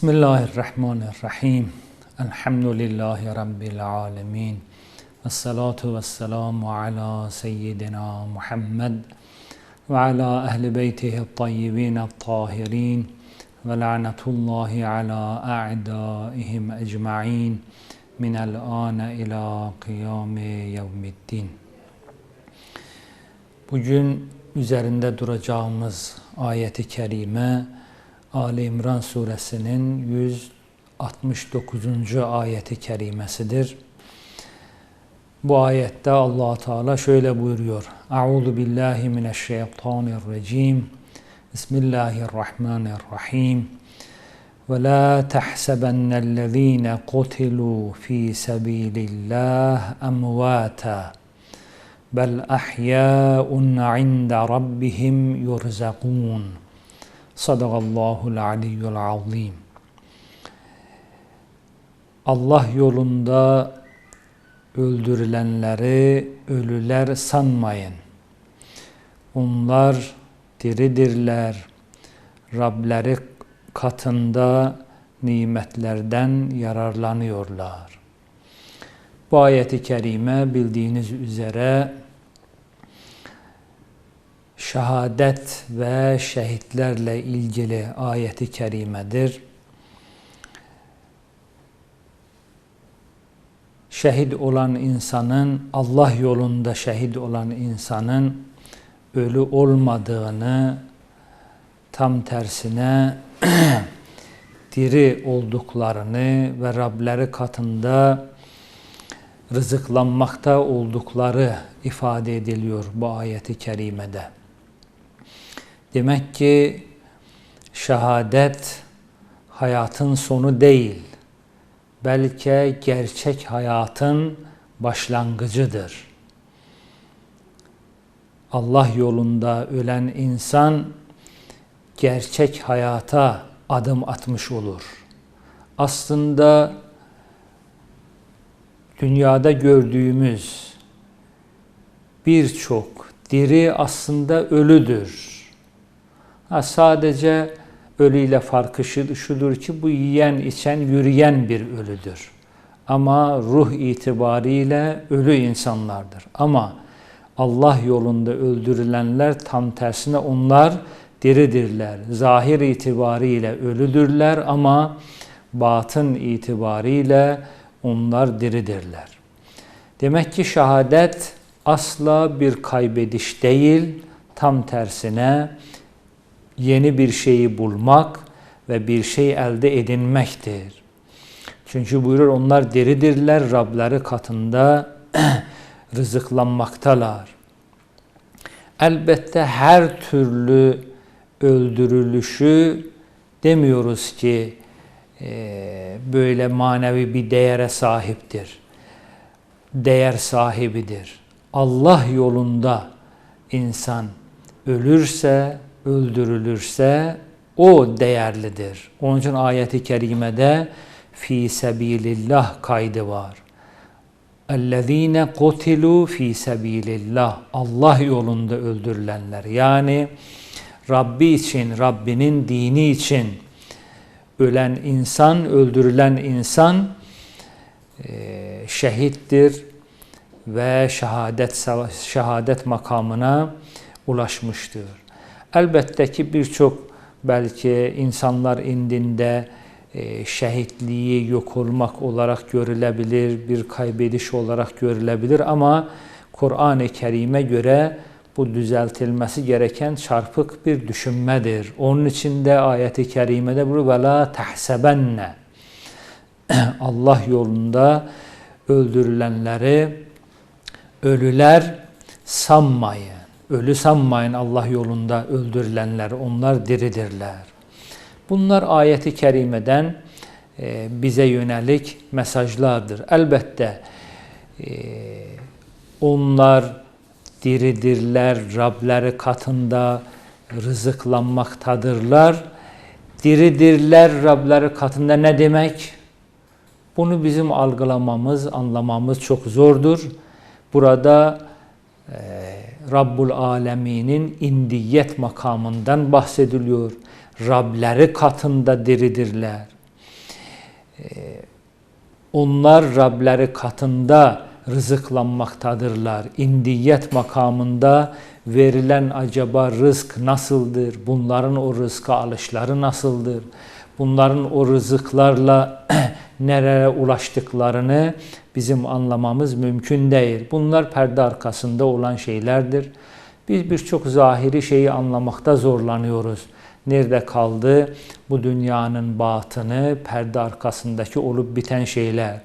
Bismillahirrahmanirrahim. Elhamdülillahi Rabbil alemin. Ve salatu ala seyyidina Muhammed ve ala ehli beytihi tayyibin tahirin ve la'netullahi ala a'daihim ecma'in minel ane ila kıyami yevmiddin. Bugün üzerinde duracağımız ayeti kerime Ali İmran suresinin 169. ayeti kerimesidir. Bu ayette Allah Teala şöyle buyuruyor. Euzu billahi mineşşeytanirracim. Bismillahirrahmanirrahim. Ve la tahsabennellezine kutilu fi sabilillah emvata bel ahya'un 'inda rabbihim yurzakun. Sadakallahul aliyyul azim. Allah yolunda öldürülenleri ölüler sanmayın. Onlar diridirler. Rableri katında nimetlerden yararlanıyorlar. Bu ayeti kerime bildiğiniz üzere şehadet ve şehitlerle ilgili ayeti kerimedir. Şehit olan insanın, Allah yolunda şehit olan insanın ölü olmadığını, tam tersine diri olduklarını ve Rableri katında rızıklanmakta oldukları ifade ediliyor bu ayeti kerimede. Demek ki şehadet hayatın sonu değil, belki gerçek hayatın başlangıcıdır. Allah yolunda ölen insan gerçek hayata adım atmış olur. Aslında dünyada gördüğümüz birçok diri aslında ölüdür. Ha, sadece ölüyle farkı şudur ki bu yiyen, içen, yürüyen bir ölüdür. Ama ruh itibariyle ölü insanlardır. Ama Allah yolunda öldürülenler tam tersine onlar diridirler. Zahir itibariyle ölüdürler ama batın itibariyle onlar diridirler. Demek ki şehadet asla bir kaybediş değil, tam tersine yeni bir şeyi bulmak ve bir şey elde edinmektir. Çünkü buyurur onlar diridirler, Rabları katında rızıklanmaktalar. Elbette her türlü öldürülüşü demiyoruz ki e, böyle manevi bir değere sahiptir. Değer sahibidir. Allah yolunda insan ölürse öldürülürse o değerlidir. Onun için ayeti kerimede fi sebilillah kaydı var. اَلَّذ۪ينَ قُتِلُوا fi sebilillah Allah yolunda öldürülenler. Yani Rabbi için, Rabbinin dini için ölen insan, öldürülen insan e, şehittir ve şehadet şehadet makamına ulaşmıştır. Elbette ki birçok belki insanlar indinde e, şehitliği yok olmak olarak görülebilir, bir kaybediş olarak görülebilir ama Kur'an-ı Kerim'e göre bu düzeltilmesi gereken çarpık bir düşünmedir. Onun için de ayeti kerimede bu ve tahsebenne Allah yolunda öldürülenleri ölüler sanmayın. Ölü sanmayın Allah yolunda öldürülenler, onlar diridirler. Bunlar ayeti kerimeden e, bize yönelik mesajlardır. Elbette e, onlar diridirler, Rableri katında rızıklanmaktadırlar. Diridirler Rableri katında ne demek? Bunu bizim algılamamız, anlamamız çok zordur. Burada e, Rabbul Alemin'in indiyet makamından bahsediliyor. Rableri katında diridirler. onlar Rableri katında rızıklanmaktadırlar. İndiyet makamında verilen acaba rızk nasıldır? Bunların o rızka alışları nasıldır? Bunların o rızıklarla nereye ulaştıklarını bizim anlamamız mümkün değil. Bunlar perde arkasında olan şeylerdir. Biz birçok zahiri şeyi anlamakta zorlanıyoruz. Nerede kaldı bu dünyanın batını, perde arkasındaki olup biten şeyler?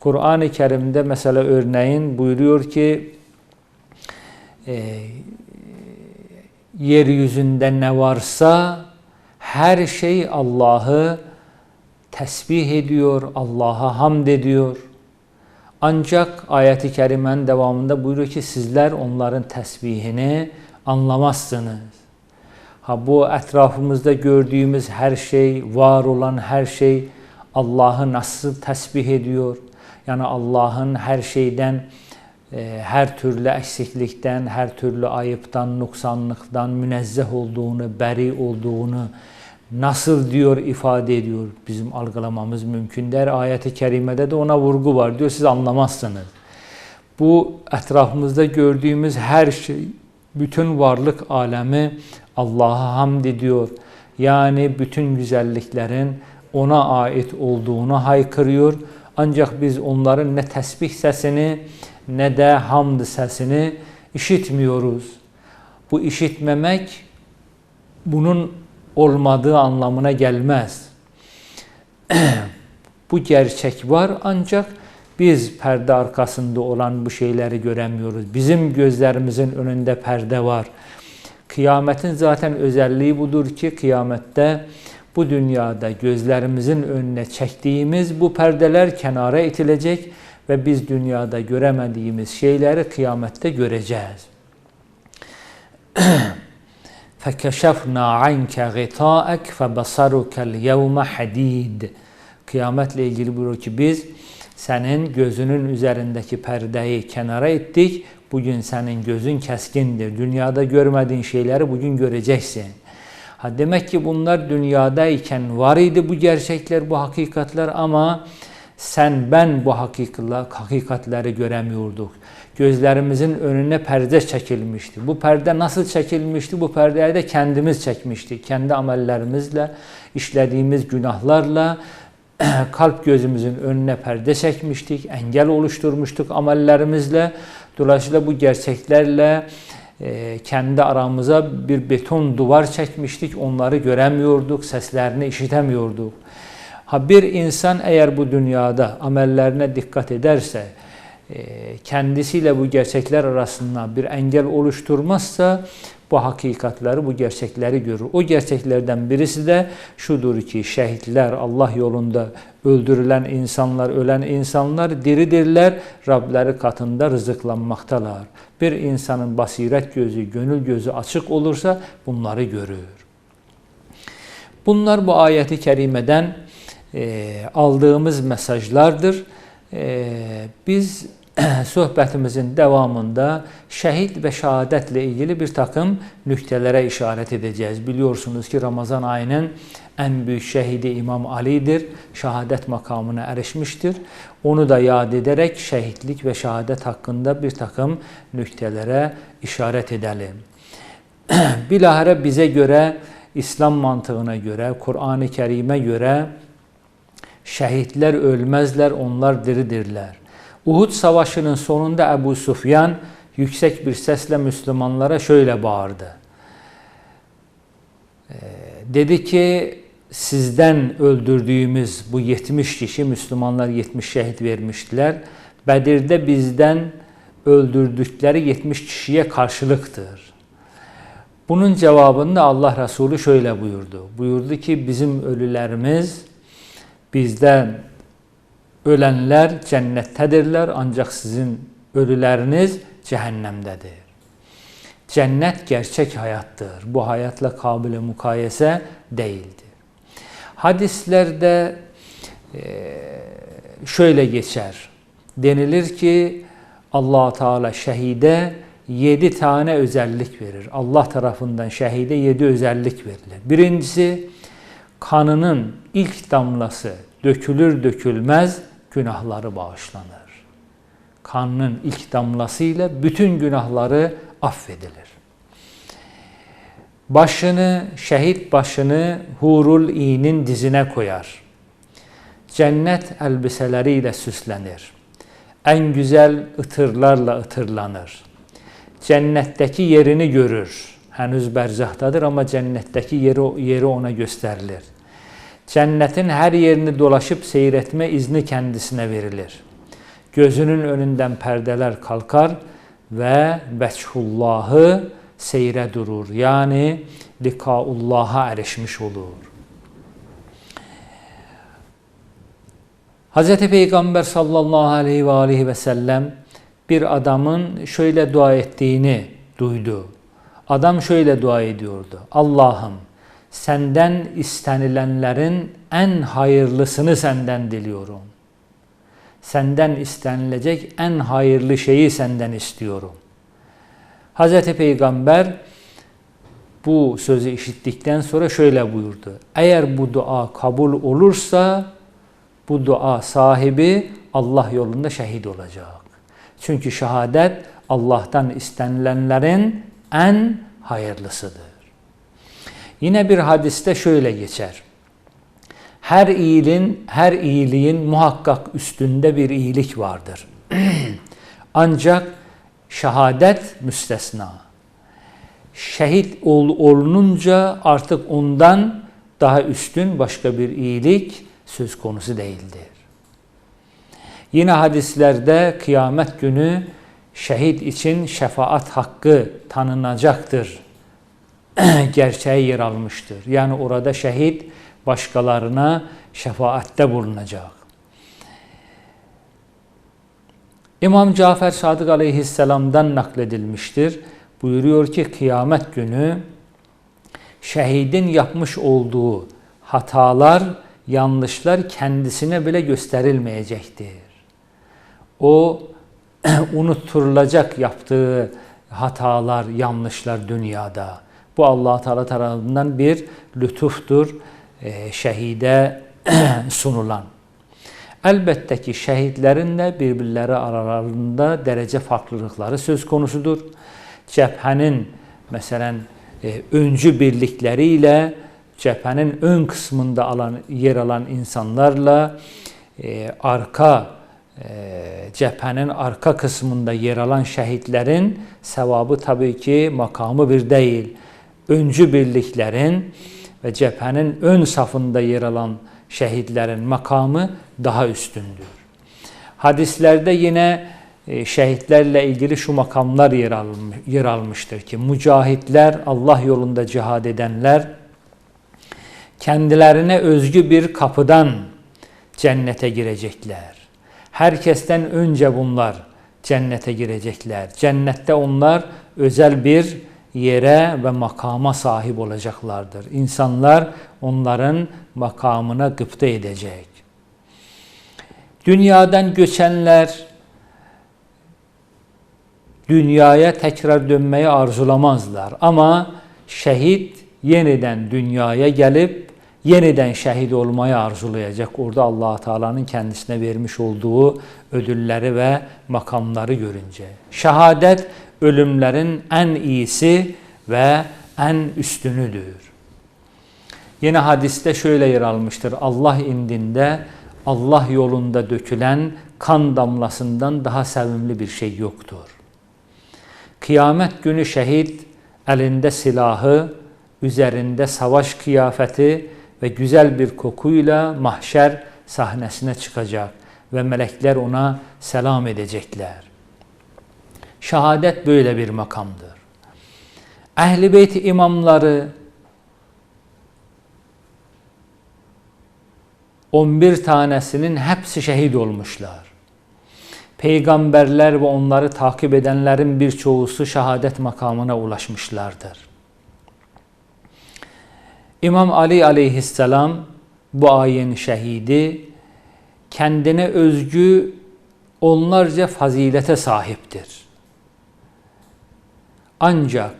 Kur'an-ı Kerim'de mesela örneğin buyuruyor ki e, yeryüzünde ne varsa her şey Allah'ı tesbih ediyor, Allah'a hamd ediyor. Ancak ayet-i kerimenin devamında buyuruyor ki sizler onların tesbihini anlamazsınız. Ha bu etrafımızda gördüğümüz her şey, var olan her şey Allah'ı nasıl tesbih ediyor? Yani Allah'ın her şeyden, e, her türlü eksiklikten, her türlü ayıptan, nuksanlıktan münezzeh olduğunu, beri olduğunu nasıl diyor ifade ediyor bizim algılamamız mümkün der. Ayet-i kerimede de ona vurgu var diyor siz anlamazsınız. Bu etrafımızda gördüğümüz her şey, bütün varlık alemi Allah'a hamd ediyor. Yani bütün güzelliklerin ona ait olduğunu haykırıyor. Ancak biz onların ne tesbih sesini ne de hamd sesini işitmiyoruz. Bu işitmemek bunun olmadığı anlamına gelmez. bu gerçek var ancak biz perde arkasında olan bu şeyleri göremiyoruz. Bizim gözlerimizin önünde perde var. Kıyametin zaten özelliği budur ki kıyamette bu dünyada gözlerimizin önüne çektiğimiz bu perdeler kenara itilecek ve biz dünyada göremediğimiz şeyleri kıyamette göreceğiz. فَكَشَفْنَا عَنْكَ غِطَاءَكْ فَبَصَرُكَ الْيَوْمَ حَد۪يدٍ Kıyametle ilgili buyuruyor ki biz senin gözünün üzerindeki perdeyi kenara ettik. Bugün senin gözün keskindir. Dünyada görmediğin şeyleri bugün göreceksin. Ha demek ki bunlar dünyadayken var idi bu gerçekler, bu hakikatler ama sen ben bu hakikatleri göremiyorduk. Gözlerimizin önüne perde çekilmişti. Bu perde nasıl çekilmişti? Bu perdeyi de kendimiz çekmiştik. Kendi amellerimizle, işlediğimiz günahlarla kalp gözümüzün önüne perde çekmiştik. Engel oluşturmuştuk amellerimizle. Dolayısıyla bu gerçeklerle e, kendi aramıza bir beton duvar çekmiştik. Onları göremiyorduk, seslerini işitemiyorduk. Ha bir insan eğer bu dünyada amellerine dikkat ederse, e, kendisiyle bu gerçekler arasında bir engel oluşturmazsa bu hakikatleri, bu gerçekleri görür. O gerçeklerden birisi de şudur ki şehitler Allah yolunda öldürülen insanlar, ölen insanlar diridirler, Rableri katında rızıklanmaktalar. Bir insanın basiret gözü, gönül gözü açık olursa bunları görür. Bunlar bu ayeti kerimeden e, aldığımız mesajlardır. E, biz sohbetimizin devamında şehit ve şehadetle ilgili bir takım nüktelere işaret edeceğiz. Biliyorsunuz ki Ramazan ayının en büyük şehidi İmam Ali'dir. Şehadet makamına erişmiştir. Onu da yad ederek şehitlik ve şehadet hakkında bir takım nüktelere işaret edelim. Bilahare bize göre, İslam mantığına göre, Kur'an-ı Kerim'e göre şehitler ölmezler, onlar diridirler. Uhud Savaşı'nın sonunda Ebu Sufyan yüksek bir sesle Müslümanlara şöyle bağırdı. Ee, dedi ki sizden öldürdüğümüz bu 70 kişi Müslümanlar 70 şehit vermiştiler. Bedir'de bizden öldürdükleri 70 kişiye karşılıktır. Bunun cevabında Allah Resulü şöyle buyurdu. Buyurdu ki bizim ölülerimiz bizden ölenler cennettedirler ancak sizin ölüleriniz cehennemdedir. Cennet gerçek hayattır. Bu hayatla kabile mukayese değildir. Hadislerde şöyle geçer. Denilir ki allah Teala şehide yedi tane özellik verir. Allah tarafından şehide yedi özellik verilir. Birincisi kanının ilk damlası dökülür dökülmez günahları bağışlanır. Kanının ilk damlasıyla bütün günahları affedilir. Başını, şehit başını hurul iyinin dizine koyar. Cennet elbiseleriyle süslenir. En güzel ıtırlarla ıtırlanır. Cennetteki yerini görür. Henüz berzahtadır ama cennetteki yeri, yeri ona gösterilir. Cennetin her yerini dolaşıp seyretme izni kendisine verilir. Gözünün önünden perdeler kalkar ve beçhullahı seyre durur. Yani likaullah'a erişmiş olur. Hz. Peygamber sallallahu aleyhi ve aleyhi ve sellem bir adamın şöyle dua ettiğini duydu. Adam şöyle dua ediyordu. Allah'ım senden istenilenlerin en hayırlısını senden diliyorum. Senden istenilecek en hayırlı şeyi senden istiyorum. Hz. Peygamber bu sözü işittikten sonra şöyle buyurdu. Eğer bu dua kabul olursa bu dua sahibi Allah yolunda şehit olacak. Çünkü şehadet Allah'tan istenilenlerin en hayırlısıdır. Yine bir hadiste şöyle geçer. Her iyiliğin, her iyiliğin muhakkak üstünde bir iyilik vardır. Ancak şehadet müstesna. Şehit ol, olununca artık ondan daha üstün başka bir iyilik söz konusu değildir. Yine hadislerde kıyamet günü şehit için şefaat hakkı tanınacaktır. Gerçeği yer almıştır. Yani orada şehit başkalarına şefaatte bulunacak. İmam Cafer Sadık aleyhisselamdan nakledilmiştir. Buyuruyor ki kıyamet günü şehidin yapmış olduğu hatalar, yanlışlar kendisine bile gösterilmeyecektir. O unutturulacak yaptığı hatalar, yanlışlar dünyada. Bu Allah Teala tarafından bir lütuftur e, şehide sunulan. Elbette ki şehitlerin birbirleri aralarında derece farklılıkları söz konusudur. Cephenin mesela e, öncü birlikleriyle cephenin ön kısmında alan yer alan insanlarla e, arka e, cephenin arka kısmında yer alan şehitlerin sevabı tabii ki makamı bir değil. Öncü birliklerin ve cephenin ön safında yer alan şehitlerin makamı daha üstündür. Hadislerde yine şehitlerle ilgili şu makamlar yer, almış, yer almıştır ki mücahitler, Allah yolunda cihad edenler kendilerine özgü bir kapıdan cennete girecekler. Herkesten önce bunlar cennete girecekler. Cennette onlar özel bir yere ve makama sahip olacaklardır. İnsanlar onların makamına gıpta edecek. Dünyadan göçenler dünyaya tekrar dönmeyi arzulamazlar. Ama şehit yeniden dünyaya gelip yeniden şehit olmayı arzulayacak. Orada allah Teala'nın kendisine vermiş olduğu ödülleri ve makamları görünce. Şehadet ölümlerin en iyisi ve en üstünüdür. Yine hadiste şöyle yer almıştır. Allah indinde Allah yolunda dökülen kan damlasından daha sevimli bir şey yoktur. Kıyamet günü şehit elinde silahı, üzerinde savaş kıyafeti ve güzel bir kokuyla mahşer sahnesine çıkacak ve melekler ona selam edecekler. Şehadet böyle bir makamdır. Ehli beyt imamları 11 tanesinin hepsi şehit olmuşlar. Peygamberler ve onları takip edenlerin birçoğusu şehadet makamına ulaşmışlardır. İmam Ali aleyhisselam bu ayenin şehidi kendine özgü onlarca fazilete sahiptir. Ancak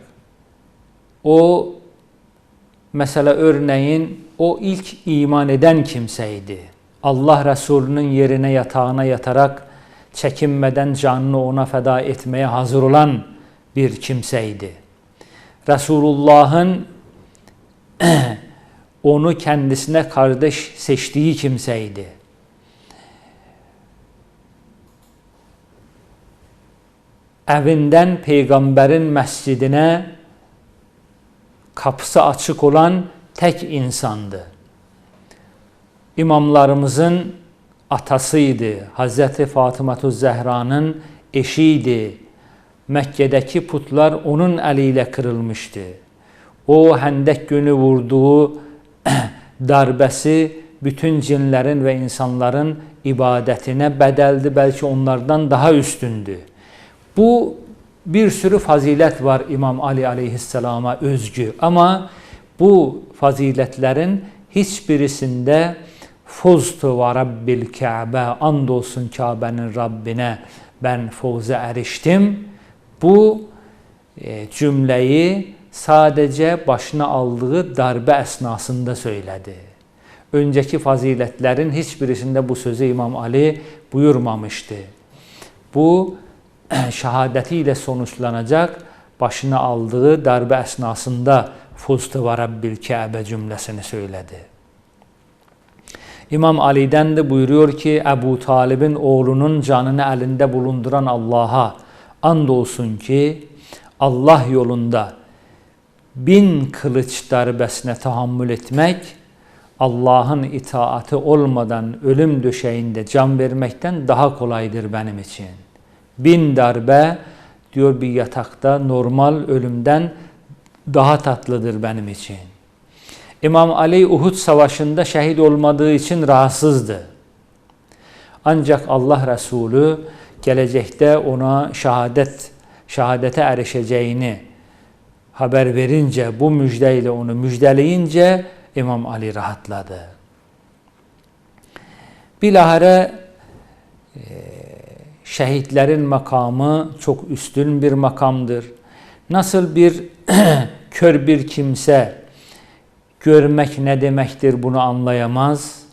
o mesela örneğin o ilk iman eden kimseydi. Allah Resulü'nün yerine yatağına yatarak çekinmeden canını ona feda etmeye hazır olan bir kimseydi. Resulullah'ın onu kendisine kardeş seçtiği kimseydi. Evinden peygamberin mescidine kapısı açık olan tek insandı. İmamlarımızın atasıydı. Hazreti Fatıma Zehra'nın eşiydi. Mekke'deki putlar onun eliyle kırılmıştı. O hendek günü vurduğu darbesi bütün cinlerin ve insanların ibadetine bedeldi. Belki onlardan daha üstündü. Bu bir sürü fazilet var İmam Ali aleyhisselama özgü ama bu faziletlerin hiçbirisinde Fuztu ve Rabbil Kabe andolsun Kabe'nin Rabbine ben fawza eriştim. Bu e, cümleyi sadece başına aldığı darbe esnasında söyledi. Önceki faziletlerin hiçbirisinde bu sözü İmam Ali buyurmamıştı. Bu şehadetiyle sonuçlanacak başına aldığı darbe esnasında Fuztu ve Rabbil Kabe cümlesini söyledi. İmam Ali'den de buyuruyor ki Ebu Talib'in oğlunun canını elinde bulunduran Allah'a andolsun ki Allah yolunda bin kılıç darbesine tahammül etmek Allah'ın itaati olmadan ölüm döşeğinde can vermekten daha kolaydır benim için. Bin darbe diyor bir yatakta normal ölümden daha tatlıdır benim için. İmam Ali Uhud Savaşı'nda şehit olmadığı için rahatsızdı. Ancak Allah Resulü gelecekte ona şehadet şehadete erişeceğini haber verince, bu müjdeyle onu müjdeleyince İmam Ali rahatladı. Bilahare e, şehitlerin makamı çok üstün bir makamdır. Nasıl bir kör bir kimse görmek ne demektir bunu anlayamaz.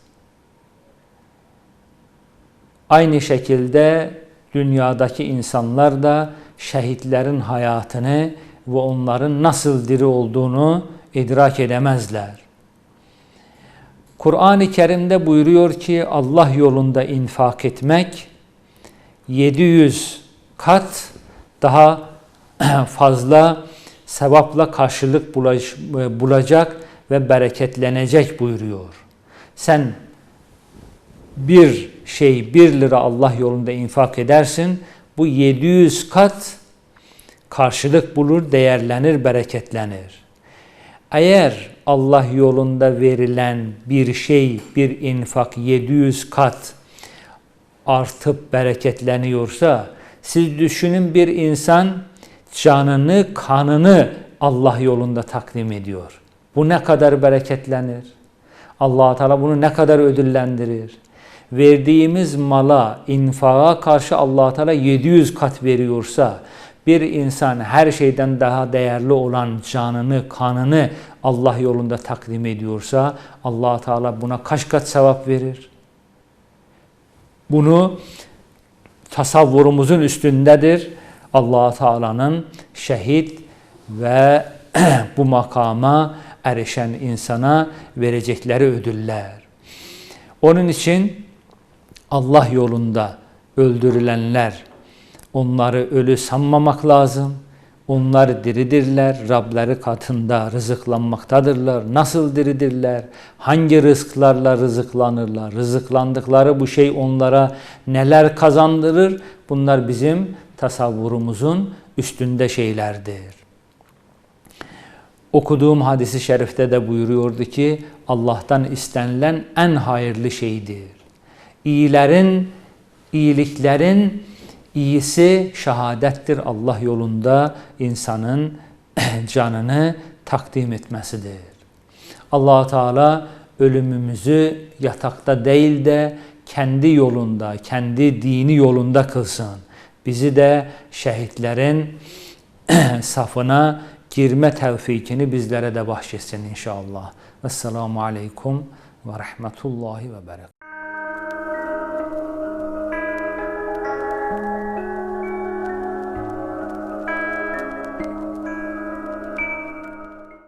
Aynı şekilde dünyadaki insanlar da şehitlerin hayatını ve onların nasıl diri olduğunu idrak edemezler. Kur'an-ı Kerim'de buyuruyor ki Allah yolunda infak etmek 700 kat daha fazla sevapla karşılık bulacak ve bereketlenecek buyuruyor. Sen bir şey bir lira Allah yolunda infak edersin. Bu 700 kat karşılık bulur, değerlenir, bereketlenir. Eğer Allah yolunda verilen bir şey, bir infak 700 kat artıp bereketleniyorsa, siz düşünün bir insan canını, kanını Allah yolunda takdim ediyor. Bu ne kadar bereketlenir? allah Teala bunu ne kadar ödüllendirir? Verdiğimiz mala, infağa karşı allah Teala 700 kat veriyorsa, bir insan her şeyden daha değerli olan canını, kanını Allah yolunda takdim ediyorsa allah Teala buna kaç kat sevap verir? Bunu tasavvurumuzun üstündedir. allah Teala'nın şehit ve bu makama erişen insana verecekleri ödüller. Onun için Allah yolunda öldürülenler, onları ölü sanmamak lazım. Onlar diridirler, Rableri katında rızıklanmaktadırlar. Nasıl diridirler? Hangi rızıklarla rızıklanırlar? Rızıklandıkları bu şey onlara neler kazandırır? Bunlar bizim tasavvurumuzun üstünde şeylerdir. Okuduğum hadisi şerifte de buyuruyordu ki Allah'tan istenilen en hayırlı şeydir. İyilerin, iyiliklerin iyisi şehadettir Allah yolunda insanın canını takdim etmesidir. allah Teala ölümümüzü yatakta değil de kendi yolunda, kendi dini yolunda kılsın. Bizi de şehitlerin safına girme tevfikini bizlere de bahşetsin inşallah. Vesselamu aleykum ve rahmetullahi ve berekatuhu.